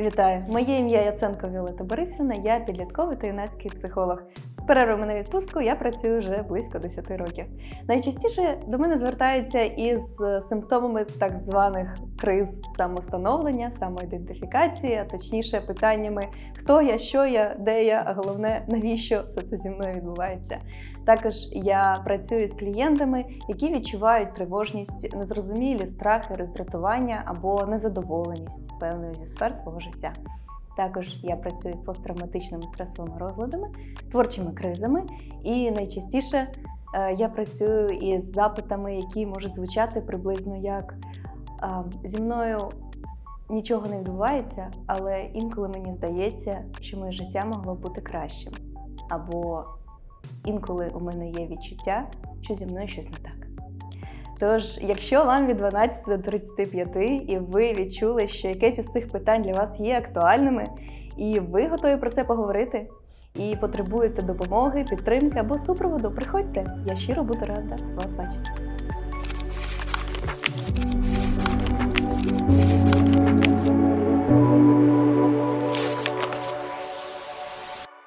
Вітаю! Моє ім'я Яценко Віолета Борисівна, я підлітковий та юнацький психолог. З перервами на відпустку я працюю вже близько 10 років. Найчастіше до мене звертаються із симптомами так званих криз самостановлення, самоідентифікації, а точніше питаннями, хто я, що я, де я, а головне, навіщо все це зі мною відбувається. Також я працюю з клієнтами, які відчувають тривожність, незрозумілі страхи, роздратування або незадоволеність певною зі сфер свого життя. Також я працюю з посттравматичними стресовими розладами, творчими кризами, і найчастіше е, я працюю із запитами, які можуть звучати приблизно як зі мною нічого не відбувається, але інколи мені здається, що моє життя могло бути кращим. Або інколи у мене є відчуття, що зі мною щось не так. Тож, якщо вам від 12 до 35 і ви відчули, що якесь із цих питань для вас є актуальними, і ви готові про це поговорити, і потребуєте допомоги, підтримки або супроводу, приходьте. Я щиро буду рада вас бачити.